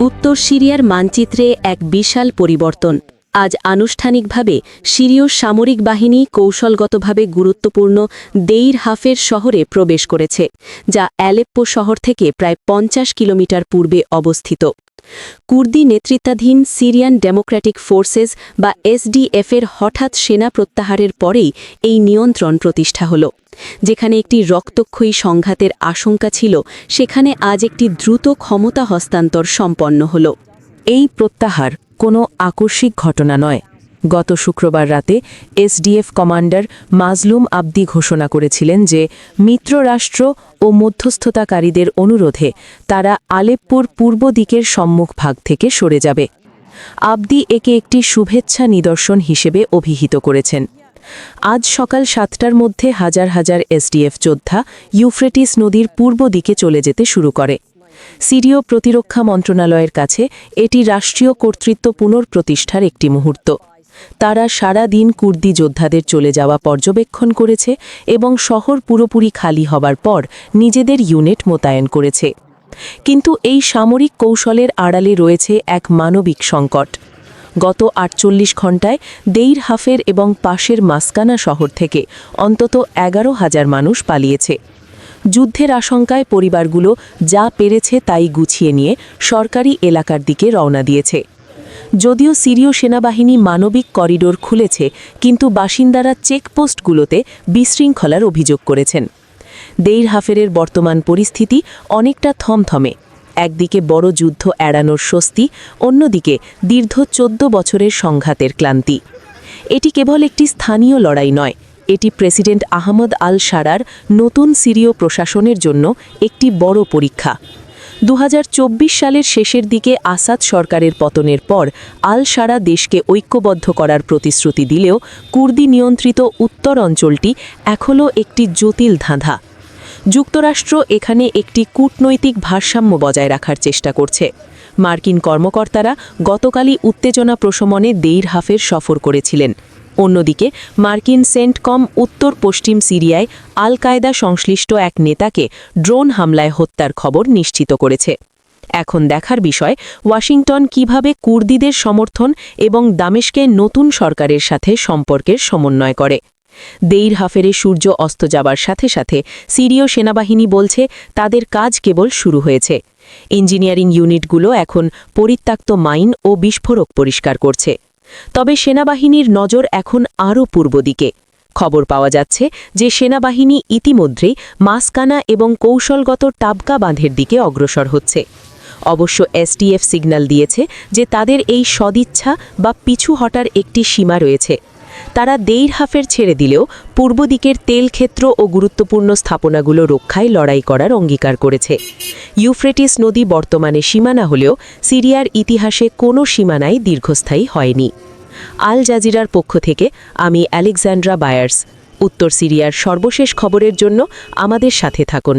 উত্তর সিরিয়ার মানচিত্রে এক বিশাল পরিবর্তন। আজ আনুষ্ঠানিকভাবে সিরীয় সামরিক বাহিনী কৌশলগতভাবে গুরুত্বপূর্ণ দেইর হাফের শহরে প্রবেশ করেছে, যা অ্যালেপ্পো শহর থেকে প্রায় পঞ্চাশ কিলোমিটার পূর্বে অবস্থিত। কুর্দি নেতৃত্বাধীন সিরিয়ান ডেমোক্র্যাটিক ফোর্সেস বা এসডিএফের হঠাৎ সেনা প্রত্যাহারের পরেই এই নিয়ন্ত্রণ প্রতিষ্ঠা হল। যেখানে একটি রক্তক্ষয়ী সংঘাতের আশঙ্কা ছিল, সেখানে আজ একটি দ্রুত ক্ষমতা হস্তান্তর সম্পন্ন হল। এই প্রত্যাহার কোনো আকস্মিক ঘটনা নয়। গত শুক্রবার রাতে এসডিএফ কমান্ডার মাজলুম আব্দি ঘোষণা করেছিলেন যে মিত্ররাষ্ট্র ও মধ্যস্থতাকারীদের অনুরোধে তারা আলেপ্পোর পূর্ব দিকের সম্মুখ ভাগ থেকে সরে যাবে। আব্দি একে একটি শুভেচ্ছা নিদর্শন হিসেবে অভিহিত করেছেন। আজ সকাল সাতটার মধ্যে হাজার হাজার এসডিএফ যোদ্ধা ইউফ্রেটিস নদীর পূর্ব দিকে চলে যেতে শুরু করে। সিরীয় প্রতিরক্ষা মন্ত্রণালয়ের কাছে এটি রাষ্ট্রীয় কর্তৃত্ব পুনর্প্রতিষ্ঠার একটি মুহূর্ত। তারা সারা দিন কুর্দি যোদ্ধাদের চলে যাওয়া পর্যবেক্ষণ করেছে এবং শহর পুরোপুরি খালি হবার পর নিজেদের ইউনিট মোতায়েন করেছে। কিন্তু এই সামরিক কৌশলের আড়ালে রয়েছে এক মানবিক সংকট। গত আটচল্লিশ ঘণ্টায় দেইর হাফের এবং পাশের মাসকানা শহর থেকে অন্তত এগারো হাজার মানুষ পালিয়েছে। যুদ্ধের আশঙ্কায় পরিবারগুলো যা পেরেছে তাই গুছিয়ে নিয়ে সরকারি এলাকার দিকে রওনা দিয়েছে। যদিও সিরীয় সেনাবাহিনী মানবিক করিডোর খুলেছে, কিন্তু বাসিন্দারা চেকপোস্টগুলোতে বিশৃঙ্খলার অভিযোগ করেছেন। দেইর হাফেরের বর্তমান পরিস্থিতি অনেকটা থমথমে। একদিকে বড় যুদ্ধ এড়ানোর স্বস্তি, অন্যদিকে দীর্ঘ চোদ্দ বছরের সংঘাতের ক্লান্তি। এটি কেবল একটি স্থানীয় লড়াই নয়, এটি প্রেসিডেন্ট আহমদ আল সারার নতুন সিরীয় প্রশাসনের জন্য একটি বড় পরীক্ষা। দু হাজার চব্বিশ সালের শেষের দিকে আসাদ সরকারের পতনের পর আল সারা দেশকে ঐক্যবদ্ধ করার প্রতিশ্রুতি দিলেও কুর্দি নিয়ন্ত্রিত উত্তর অঞ্চলটি এখনও একটি জটিল ধাঁধা। যুক্তরাষ্ট্র এখানে একটি কূটনৈতিক ভারসাম্য বজায় রাখার চেষ্টা করছে। মার্কিন কর্মকর্তারা গতকালই উত্তেজনা প্রশমনে দেইর হাফের সফর করেছিলেন। অন্যদিকে, মার্কিন সেন্টকম উত্তর পশ্চিম সিরিয়ায় আল কায়দা সংশ্লিষ্ট এক নেতাকে ড্রোন হামলায় হত্যার খবর নিশ্চিত করেছে। এখন দেখার বিষয়, ওয়াশিংটন কীভাবে কুর্দিদের সমর্থন এবং দামেশকে নতুন সরকারের সাথে সম্পর্কের সমন্বয় করে। দেইর হাফেরে সূর্য অস্ত যাবার সাথে সাথে সিরীয় সেনাবাহিনী বলছে, তাদের কাজ কেবল শুরু হয়েছে। ইঞ্জিনিয়ারিং ইউনিটগুলো এখন পরিত্যক্ত মাইন ও বিস্ফোরক পরিষ্কার করছে। তবে সেনাবাহিনীর নজর এখন আরও পূর্ব দিকে। খবর পাওয়া যাচ্ছে যে সেনাবাহিনী ইতিমধ্যেই মাসকানা এবং কৌশলগত টাবকা বাঁধের দিকে অগ্রসর হচ্ছে। অবশ্য এসটিএফ সিগন্যাল দিয়েছে যে তাদের এই সদিচ্ছা বা পিছু হটার একটি সীমা রয়েছে। তারা দেইর হাফের ছেড়ে দিলেও পূর্ব দিকের তেল ক্ষেত্র ও গুরুত্বপূর্ণ স্থাপনাগুলো রক্ষায় লড়াই করার অঙ্গীকার করেছে। ইউফ্রেটিস নদী বর্তমানে সীমানা হলেও সিরিয়ার ইতিহাসে কোনো সীমানাই দীর্ঘস্থায়ী হয়নি। আল জাজিরার পক্ষ থেকে আমি অ্যালেকজান্ড্রা বায়ার্স, উত্তর সিরিয়ার সর্বশেষ খবরের জন্য আমাদের সাথে থাকুন।